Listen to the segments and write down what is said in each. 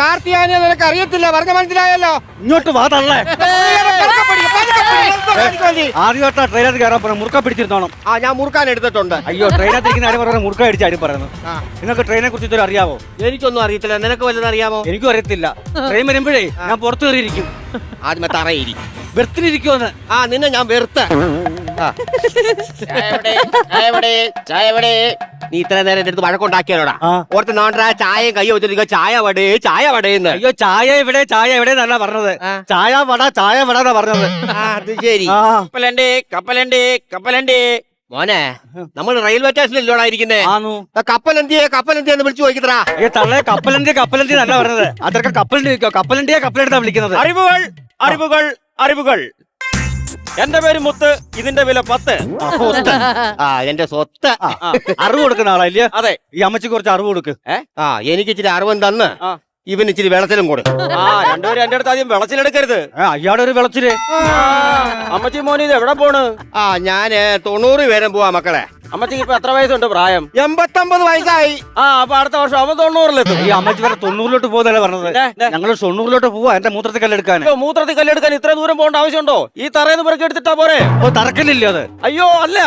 കാർത്തിയാനെ നിനക്ക് അറിയത്തില്ല. പറഞ്ഞ മനസ്സിലായല്ലോ? ഇങ്ങോട്ട് വാ തള്ളേ? ആദ്യമായിട്ടാ ട്രെയിനകത്ത് കയറാൻ പറഞ്ഞ മുറുക്ക പിടിച്ചിരുന്നോണം. ആ ഞാൻ മുറുക്കാൻ എടുത്തിട്ടുണ്ട്. അയ്യോ ട്രെയിനകത്ത് ഇരിക്കുന്ന ആരും പറഞ്ഞ മുറുക്ക അടിച്ച് ആരും പറയുന്നു നിങ്ങൾക്ക് ട്രെയിനെ കുറിച്ച് ഇതുവരെ അറിയാവോ? എനിക്കൊന്നും അറിയത്തില്ല. നിനക്ക് വല്ലതും അറിയാമോ? എനിക്കും അറിയത്തില്ല. ട്രെയിൻ വരുമ്പോഴേ ഞാൻ പുറത്തു കയറിയിരിക്കും. ആദ്യമേ തറയിരിക്കും വെറുത്തിരിക്കുമെന്ന് ആ നിന്നെ ഞാൻ വെറുത്ത. നീ ഇത്ര നേരം എന്റെ അടുത്ത് വഴക്കുണ്ടാക്കിയാലോടാ. ആ. ഓർത്ത് നോണ്ടാ ചായയും കൈ വെച്ചിട്ട് ചായ വടേ ചായ വടേന്ന് അയ്യോ ചായ ഇവിടെ ചായ എവിടെ എന്നല്ല പറഞ്ഞത്. ആ. ചായ വട ചായ വട എന്നാ പറഞ്ഞത്. ആ, അത് ശരി. ആ. കപ്പലണ്ടി കപ്പലണ്ടി കപ്പലണ്ടി. മോനെ നമ്മൾ റെയിൽവേ സ്റ്റേഷനിലോടാ ഇരിക്കുന്നേ? ആന്നു. കപ്പലന്തിയെ കപ്പലന്തി എന്ന് വിളിച്ചു ചോദിക്കട്ടാ ഈ തള്ളേ കപ്പലണ്ടി കപ്പലണ്ടി എന്നല്ല പറഞ്ഞത്. അതൊക്കെ കപ്പലണ്ടി വെക്കോ കപ്പലണ്ടിയെ കപ്പലണ്ടിയാ വിളിക്കുന്നത്. അറിവുകൾ അറിവുകൾ അറിവുകൾ. എന്റെ പേര് മുത്ത് ഇതിന്റെ വില പത്ത്. ആ, സ്വത്ത്. ആ എന്റെ സ്വത്ത്. ആ, ആ. അറിവ് കൊടുക്കുന്ന ആളല്ലേ അതെ. ഈ അമ്മച്ചിക്ക് കുറച്ച് അറിവ് കൊടുക്ക്. ആ എനിക്ക് ഇച്ചിരി അറിവും തന്ന് ആ. ഇവന് ഇച്ചിരി വെള്ളത്തിലും കൂടെ. ആ രണ്ടുപേരും എന്റെ അടുത്ത് ആദ്യം വിളച്ചിലെടുക്കരുത് ഏ, അയാളുടെ ഒരു വിളച്ചിൽ അമ്മച്ചി മോനി ഇത് എവിടെ പോണ്? ആ ഞാൻ തൊണ്ണൂറ് പേരും പോവാ മക്കളെ. അമ്മച്ചിക്ക് ഇപ്പൊ എത്ര വയസ്സുണ്ട് പ്രായം? എൺപത്തൊമ്പത് വയസ്സായി. ആ അപ്പൊ അടുത്ത വർഷം അവൻ തൊണ്ണൂറിലെത്തും. ഈ അമ്മച്ചി വരെ തൊണ്ണൂറിലോട്ട് പോകുന്നല്ലേ പറഞ്ഞത്. ഞങ്ങൾ തൊണ്ണൂറിലോട്ട് പോവാ എന്റെ മൂത്രത്തിൽ കല്ലെടുക്കാൻ. മൂത്രത്തിൽ കല്ലെടുക്കാൻ ഇത്ര ദൂരം പോകേണ്ട ആവശ്യമുണ്ടോ? ഈ തറയിൽ പിറക്കി എടുത്തിട്ടാ പോരെ? ഓ തറക്കല്ലില്ലേ അത്? അയ്യോ അല്ല.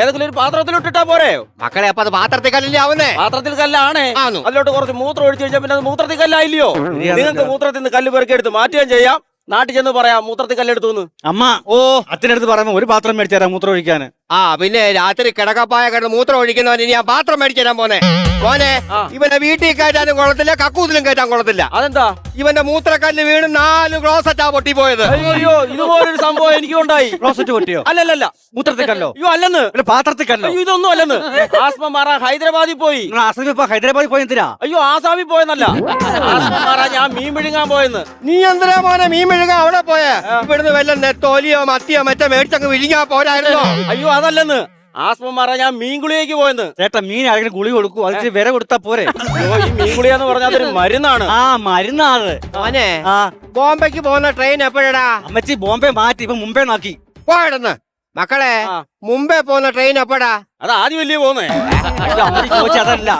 ഏതെങ്കിലും ഒരു പാത്രത്തിലിട്ടിട്ടാ പോരെ? മക്കളെ അപ്പൊ അത് പാത്രത്തിൽ കല്ലില്ല ആവുന്നേ? പാത്രത്തിൽ കല്ലാണ്. അതിലോട്ട് കുറച്ച് മൂത്രം ഒഴിച്ചു കഴിഞ്ഞാൽ പിന്നെ അത് മൂത്രത്തിൽ കല്ലായില്ലയോ. നിങ്ങൾക്ക് മൂത്രത്തിൽ നിന്ന് കല്ല് പെറുക്കി എടുത്ത് മാറ്റുകയും ചെയ്യാം. നാട്ടിൽ ചെന്ന് പറയാം മൂത്രത്തിൽ കല്ലെടുത്തു അമ്മ ഓ. അച്ഛനടുത്ത് പറയുമ്പോ ഒരു പാത്രം മേടിച്ചു തരാം മൂത്രം ഒഴിക്കാന്. ആ പിന്നെ രാത്രി കിടക്കപ്പായ കിടന്ന് മൂത്രം ഒഴിക്കുന്നവൻ ഇനി ഞാൻ പാത്രം മേടിച്ചു തരാൻ പോനെ മോനെ. ഇവനെ വീട്ടിൽ കയറ്റാനും കൊള്ളത്തില്ല കക്കൂസിലും കയറ്റാൻ കൊള്ളത്തില്ല. അതെന്താ? ഇവന്റെ മൂത്രക്കല്ല് വീണ് നാല് ക്ലോസറ്റാ പൊട്ടിപ്പോയത്. അയ്യോ ഇതുപോലൊരു സംഭവം എനിക്ക് ഉണ്ടായി. ക്ലോസറ്റ് പൊട്ടിയോ? അല്ലല്ല മൂത്രത്തിൽ കല്ലോ അയ്യോ അല്ലെന്ന്. അല്ല പാത്രത്തിൽ കല്ലോ അയ്യോ ഇതൊന്നും അല്ലെന്ന്. ആസ്മ മാറാൻ ഹൈദരാബാദിൽ പോയി. ആസാമി ഇപ്പൊ ഹൈദരാബാദിൽ പോയി എന്തിനാ? അയ്യോ ആസാമി പോയെന്നല്ല. ആസ്മ ഞാൻ മീൻ വിഴുങ്ങാൻ പോയെന്ന്. നീ എന്തിനാ മോനെ മീൻ മെഴുക അവിടെ പോയെ? ഇവിടുന്ന് വല്ല നെത്തോലിയോ മത്തിയോ മറ്റോ മേടിച്ചങ്ങ് വിഴിഞ്ഞാ പോരായിരുന്നോ? അയ്യോ അതല്ലെന്ന്. ആസ്മ മാറാൻ ഞാൻ മീൻ ഗുളിയേക്ക് പോയെന്ന്. ചേട്ടാ മീൻ ആരെങ്കിലും ഗുളി കൊടുക്കൂ അത് വില കൊടുത്താ പോരെ. ഈ മീൻ ഗുളിയെന്ന് പറഞ്ഞാൽ അതൊരു മരുന്നാണ്. ആ മരുന്നാണ്. മോനെ ആ. ബോംബെക്ക് പോകുന്ന ട്രെയിൻ എപ്പോഴടാ? അമ്മച്ചി ബോംബെ മാറ്റി ഇപ്പൊ മുംബൈ നാക്കി. പോയടന്ന്. മക്കളെ. മുംബൈ പോകുന്ന ട്രെയിൻ എപ്പോഴാ? അത് ആദ്യം വലിയ പോന്നേ അതല്ല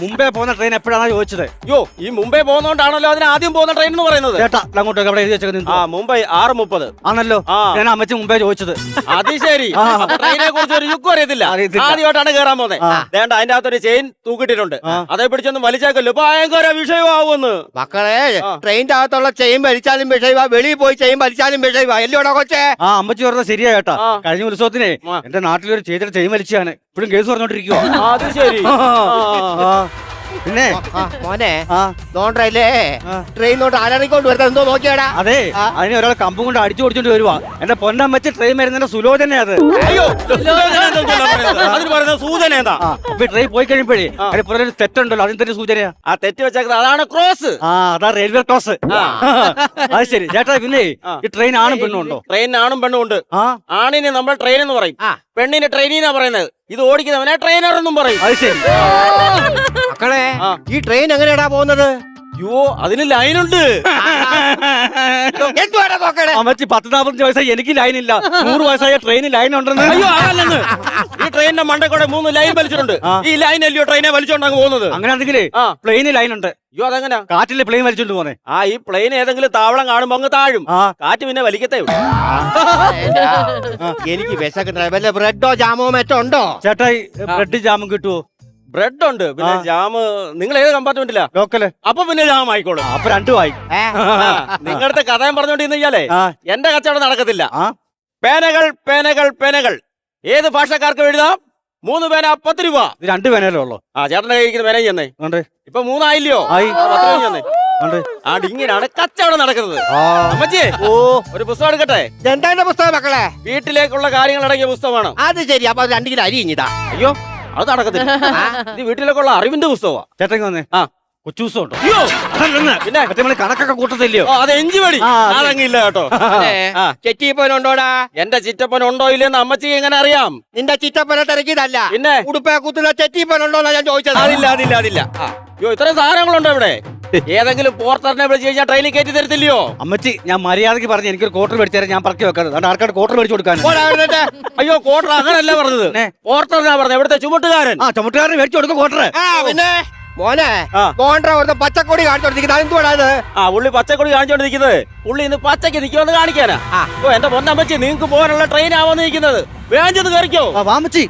മുംബൈ പോകുന്ന ട്രെയിൻ എപ്പോഴാണ് ചോദിച്ചത്? യോ ഈ മുംബൈ പോകുന്നോണ്ടാണല്ലോ അതിന് ആദ്യം പോകുന്ന ട്രെയിൻ എന്ന് പറയുന്നത്. ചേട്ടാ അങ്ങോട്ട് അവിടെ എഴുതി വെച്ചത് ആ മുംബൈ ആറ് മുപ്പത്. ആണല്ലോ. ഞാൻ അമ്മച്ചി മുംബൈ ചോദിച്ചത്. അത് ശരി. ആ. ട്രെയിനെ കുറിച്ച് ഒരു യുക്കും അറിയത്തില്ല. ആദ്യമായിട്ടാണ് കേറാൻ പോകുന്നത്. വേണ്ട അതിന്റെ അകത്തൊരു ചെയിൻ തൂക്കിട്ടിട്ടുണ്ട്. അതേ പിടിച്ചൊന്ന് വലിച്ചേക്കല്ലോ. ഭയങ്കര വിഷയമാവുമെന്ന്. മക്കളെ. ട്രെയിനിന്റെ അകത്തുള്ള ചെയിൻ വലിച്ചാലും വിഷയ വെളിയിൽ പോയി ചെയിൻ വലിച്ചാലും വിഷയ എല്ലോടാ കൊച്ചേ? ആ അമ്മച്ചി പറഞ്ഞത് ശരിയാ കേട്ടാ. കഴിഞ്ഞ ഉത്സവത്തിനെ എന്റെ നാട്ടിലൊരു ചേച്ചിയുടെ ചെയിൻ വലിച്ചാണ്. ഇപ്പോഴും കേസ് പറഞ്ഞോണ്ടിരിക്കുവോ? അത് ശരി. ആ. പിന്നെ? മോനെ ആ. നോണ്ടല്ലേ ആ. ട്രെയിനോട്ട് ആലറിക്കൊണ്ട് വരുന്നത്? എന്തോ നോക്കിയാടാ. അതെ അതിനെ ഒരാൾ കമ്പും കൊണ്ട് അടിച്ചു ഓടിച്ചോണ്ട് വരുവാ. എന്റെ പൊന്നം വെച്ച് ട്രെയിൻ വരുന്നതിന്റെ സുലോചന അത്. അയ്യോ പറയുന്നത്? സൂചന എന്താ? ഇപ്പൊ ട്രെയിൻ പോയി കഴിയുമ്പോഴേ. അതിന് പുറകെ ഒരു തെറ്റുണ്ടല്ലോ അതിന് തന്നെ സൂചനയാ. ആ തെറ്റ് വെച്ചേക്കുന്നത് അതാണ് ക്രോസ് ആ അതാ റെയിൽവേ ക്രോസ് ആ. അത് ശരി. ചേട്ടാ പിന്നെ ഈ ട്രെയിൻ ആണും പെണ്ണും ഉണ്ടോ? ട്രെയിൻ ആണും പെണ്ണും ഉണ്ട്. ആണിനെ നമ്മൾ ട്രെയിൻ എന്ന് പറയും. പെണ്ണിനെ ട്രെയിനിന്നാ പറയുന്നത്. ഇത് ഓടിക്കുന്നവനെ ട്രെയിനർ എന്നും പറയും. അത് ശരി. മക്കളെ ഈ ട്രെയിൻ എങ്ങനെയാടാ പോകുന്നത്? അയ്യോ അതിന് ലൈനുണ്ട് എന്തുവാടാ നോക്കണേ? അമ്മച്ചി പത്ത് നാപ്പത്തഞ്ച് വയസ്സായി. എനിക്ക് ലൈൻ ഇല്ല. നൂറ് വയസ്സായ ട്രെയിനിൽ ലൈൻ ഉണ്ടെന്ന്. അയ്യോ അതല്ലെന്ന്. ഈ ട്രെയിനിന്റെ മണ്ടക്കൂടെ മൂന്ന് ലൈൻ വലിച്ചിട്ടുണ്ട്. ഈ ലൈൻ അല്ലയോ ട്രെയിനെ വലിച്ചോണ്ടാണ് പോകുന്നത്? അങ്ങനെയാണെങ്കിലേ പ്ലെയിനിൽ പ്ലെയിന് ലൈൻ ഉണ്ട്. അയ്യോ അതെങ്ങനെ? കാറ്റിൽ പ്ലെയിൻ വലിച്ചോണ്ട് പോന്നെ. ആ ഈ പ്ലെയിൻ ഏതെങ്കിലും താവളം കാണുമ്പോ അങ്ങ് താഴും. ആ. കാറ്റ് പിന്നെ വലിക്കത്തേ ഉള്ളൂ. എനിക്ക് വിശക്കുന്ന ബ്രെഡോ ജാമോ മറ്റോ ഉണ്ടോ? ചേട്ടായി ബ്രെഡ് ജാമും കിട്ടുവോ? ബ്രെഡ് ഉണ്ട് പിന്നെ ജാമ്. ജാം നിങ്ങൾ ഏത് കമ്പാർട്ട്മെന്റിലാ ലോക്കൽ. അപ്പൊ പിന്നെ ജാം ആയിക്കോളും. അപ്പൊ രണ്ടു ആയി. നിങ്ങളുടെ കഥയും പറഞ്ഞോണ്ടിരുന്ന ഇയാലേ എന്റെ കച്ചവടം നടക്കത്തില്ല. പേനകൾ പേനകൾ പേനകൾ. ഏത് ഭാഷക്കാർക്ക് എഴുതാം? മൂന്ന് പേന പത്ത് രൂപ. ഇത് രണ്ട് പേനല്ലേ ഉള്ളു. ആ ചേട്ടന്റെ കയ്യിരിക്കുന്ന പേന ചെന്നേ. ഉണ്ട്. ഇപ്പൊ മൂന്നായില്ലയോ? പത്ത് രൂപ ചെന്നേ. ഇങ്ങനെയാണ് കച്ചവടം നടക്കുന്നത്. ഓ. ഒരു പുസ്തകം എടുക്കട്ടെ? എന്താ പുസ്തകം മക്കളെ? വീട്ടിലേക്കുള്ള കാര്യങ്ങൾ അടങ്ങിയ പുസ്തകമാണ്? അത് ശരി അപ്പൊ രണ്ട് കിലോ അരി ഇഞ്ഞിതാ അയ്യോ. അത് നടക്കത്തില്ല. ഇത് വീട്ടിലേക്കുള്ള അറിവിന്റെ പുസ്തകമാ. ചേട്ടൻ വന്നേ. ആ. കൊച്ചൂസം ഉണ്ടോ? അയ്യോ. പിന്നെ? മറ്റേ നമ്മൾ കണക്കൊക്കെ കൂട്ടത്തില്ലയോ? ഓ, അത് എഞ്ചി പടി ആ, അത്. അതങ്ങില്ല കേട്ടോ. ചെറ്റിപ്പനുണ്ടോടാ എന്റെ ചിറ്റപ്പൻ ഉണ്ടോ ഇല്ലെന്ന് അമ്മച്ചി എങ്ങനെ അറിയാം? നിന്റെ ചിറ്റപ്പനെ തിരക്കിയതല്ല. പിന്നെ? ഉടുപ്പേ കുത്തുന്ന ചെറ്റിപ്പനുണ്ടോന്നാ ഞാൻ ചോദിച്ചത്. അതില്ല അതില്ല അതില്ല. അയ്യോ ഇത്രയും സാധനങ്ങളുണ്ടോ ഇവിടെ? ഏതെങ്കിലും പോർട്ടറിനെ വിളിച്ച് കഴിഞ്ഞാൽ ട്രെയിനിൽ കയറ്റി തരത്തില്ലയോ? അമ്മച്ചി ഞാൻ മര്യാദയ്ക്ക് പറഞ്ഞു എനിക്കൊരു കോട്ടർ മേടിച്ചു തരാം ഞാൻ പറക്കി വെക്കാറ്. അതുകൊണ്ട് ആർക്കാണ് കോട്ടർ മേടിച്ചു കൊടുക്കാൻ. അയ്യോ കോട്ടർ അങ്ങനല്ല പറഞ്ഞത്? പോർട്ടറിനാ പറഞ്ഞത്. എവിടുത്തെ? ചുമട്ടുകാരൻ. ആ ചുമട്ടുകാരൻ മേടിച്ചു കൊടുക്കും കോട്ടർ പിന്നെ മോനെ പച്ചക്കൊടി കാണിച്ചോണ്ടിരിക്കുന്നത് ആ പുള്ളി പച്ചക്കൊടി കാണിച്ചോണ്ടിരിക്കുന്നത് പുള്ളി ഇന്ന് പച്ചക്ക് നിൽക്കുമെന്ന് കാണിക്കാനാ. ഓ എന്റെ പൊന്നമ്മച്ചി നിങ്ങൾക്ക് പോകാനുള്ള ട്രെയിൻ ആവാന്ന് നിൽക്കുന്നത്. വേഞ്ചത് കയറിക്കോ. വാമച്ചി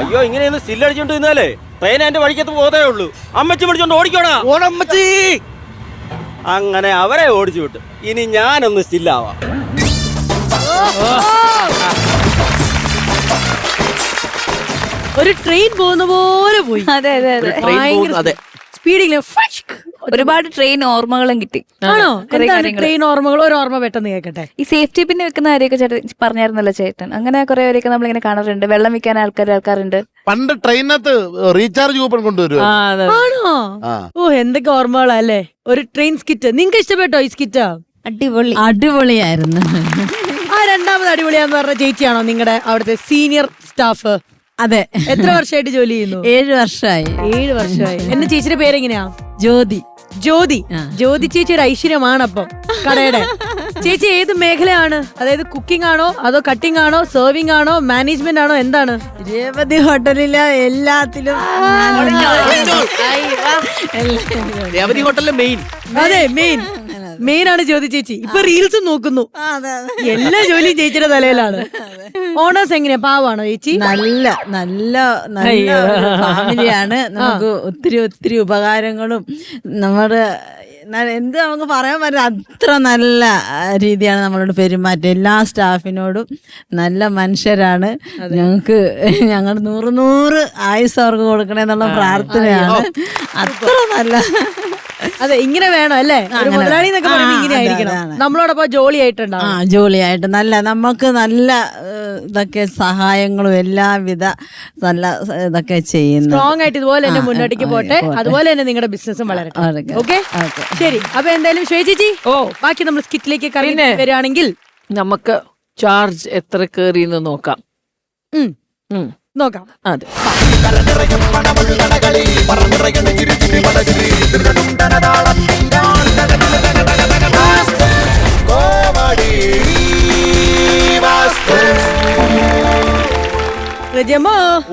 അയ്യോ ഇങ്ങനെ ഒന്ന് സില്ലടിച്ചോണ്ട് നിന്നാലേ. ട്രെയിൻ എന്റെ വഴിക്കത്ത് പോതേ ഉള്ളൂ. അമ്മച്ചി പിടിച്ചോണ്ട് ഓടിക്കോടാ. ഓടമ്മച്ചി. അങ്ങനെ അവരെ ഓടിച്ചു വിട്ടു. ഇനി ഞാനൊന്ന് സ്റ്റില്ലാവാം ഒരു ട്രെയിൻ പോകുന്ന പോലെ പോയി. അതെ അതെ അതെ. സ്പീഡിൽ ഒരുപാട് ട്രെയിൻ ഓർമ്മകളും കിട്ടി. ആണോ? എന്താണ് ട്രെയിൻ ഓർമ്മകൾ? ഒരു ഓർമ്മ പെട്ടെന്ന് കേൾക്കട്ടെ ഈ സേഫ്റ്റി പിന്നെ വെക്കുന്ന കാര്യമൊക്കെ ചേട്ടൻ പറഞ്ഞായിരുന്നല്ലോ ചേട്ടൻ. അങ്ങനെ കുറെ പേരെയൊക്കെ നമ്മളിങ്ങനെ കാണാറുണ്ട്. വെള്ളം വിൽക്കാൻ ആൾക്കാർ ആൾക്കാരുണ്ട്. പണ്ട് ട്രെയിനകത്ത് റീചാർജ് കൂപ്പൺ കൊണ്ടുവരും ആണോ? ആ. ഓ എന്തൊക്കെ ഓർമ്മകളാ അല്ലേ ഒരു ട്രെയിൻ സ്കിറ്റ് നിങ്ങൾക്ക് ഇഷ്ടപ്പെട്ടോ ഈ സ്കിറ്റ് അടിപൊളി. അടിപൊളിയായിരുന്നു. ആ രണ്ടാമത് അടിപൊളിയാന്ന് പറഞ്ഞ ചേച്ചിയാണോ നിങ്ങളുടെ അവിടുത്തെ സീനിയർ സ്റ്റാഫ് അതെ. എത്ര വർഷമായിട്ട് ജോലി ചെയ്യുന്നു? ഏഴ് വർഷമായി ഏഴ് വർഷമായി എന്റെ ചേച്ചിയുടെ പേരെങ്ങനെയാ? ജ്യോതി. ജ്യോതി. ജ്യോതി ചേച്ചി ഒരു ഐശ്വര്യമാണ് അപ്പം കടയുടെ. ചേച്ചി ഏത് മേഖലയാണ്? അതായത് കുക്കിംഗ് ആണോ അതോ കട്ടിംഗ് ആണോ സെർവിംഗ് ആണോ മാനേജ്മെന്റ് ആണോ എന്താണ്? രേവതി ഹോട്ടലിലെ എല്ലാത്തിലും രേവതി ഹോട്ടലിലെ മെയിൻ അതെ മെയിൻ മെയിൻ ആണ് ജ്യോതി ചേച്ചി. ഇപ്പൊ റീൽസ് നോക്കുന്നു. എല്ലാ ജോലിയും ചേച്ചിയുടെ തലയിലാണ്. ഓണേഴ്സ് എങ്ങനെയാ? പാവാണോ ചേച്ചി? നല്ല നല്ല നല്ല ഫാമിലിയാണ്. നമുക്ക് ഒത്തിരി ഒത്തിരി ഉപകാരങ്ങളും നമ്മുടെ എന്ത് നമുക്ക് പറയാൻ പറ്റില്ല. അത്ര നല്ല രീതിയാണ് നമ്മളോട് പെരുമാറ്റം. എല്ലാ സ്റ്റാഫിനോടും നല്ല മനുഷ്യരാണ്. ഞങ്ങൾക്ക് ഞങ്ങൾ നൂറ് നൂറ് ആയുസ് അവർക്ക് കൊടുക്കണേ എന്നുള്ള പ്രാർത്ഥനയാണ്. അത്ര നല്ല അതെ ഇങ്ങനെ വേണം അല്ലേ? ഒരു മുതലാളി എന്നൊക്കെ പറയുമ്പോൾ ഇങ്ങനെ ആയിരിക്കണം. നമ്മളോടൊപ്പം ജോളി ആയിട്ടുണ്ട് ആ ജോലിയായിട്ട് നല്ല നമുക്ക് നല്ല ഇതൊക്കെ സഹായങ്ങളും എല്ലാവിധ നല്ല ഇതൊക്കെ ചെയ്യുന്നു സ്ട്രോങ് ആയിട്ട് ഇതുപോലെ തന്നെ മുന്നോട്ടേക്ക് പോട്ടെ. അതുപോലെ തന്നെ നിങ്ങളുടെ ബിസിനസ്സും വളരട്ടെ. വളരട്ടെ. ഓക്കെ. ശരി. അപ്പൊ എന്തായാലും ശ്വേത ചേച്ചി ഓ. ബാക്കി നമ്മൾ സ്കിറ്റിലേക്ക് കറങ്ങി പിന്നെ? വരികയാണെങ്കിൽ നമുക്ക് ചാർജ് എത്ര കേറിയെന്ന് നോക്കാം. ഉം, ഉം, നോക്കാം. അതെ.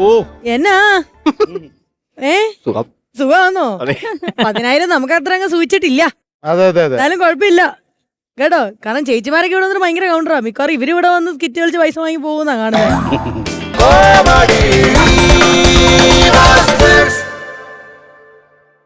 ഓ. എന്നാ? ഏ? സുഖം. സുഖമാണോ. പതിനായിരം നമുക്ക് അത്ര അങ്ങ് സൂചിച്ചിട്ടില്ല അതെ അതെ അതെ. എന്നാലും കുഴപ്പമില്ല. കേട്ടോ? കാരണം ചേച്ചിമാരൊക്കെ ഇവിടെ വന്നിട്ട് ഭയങ്കര കൗണ്ടറാ മിക്കവാറും ഇവർ ഇവിടെ വന്ന് കിറ്റ് കളിച്ച് പൈസ വാങ്ങി പോകുന്ന കാണുന്നത്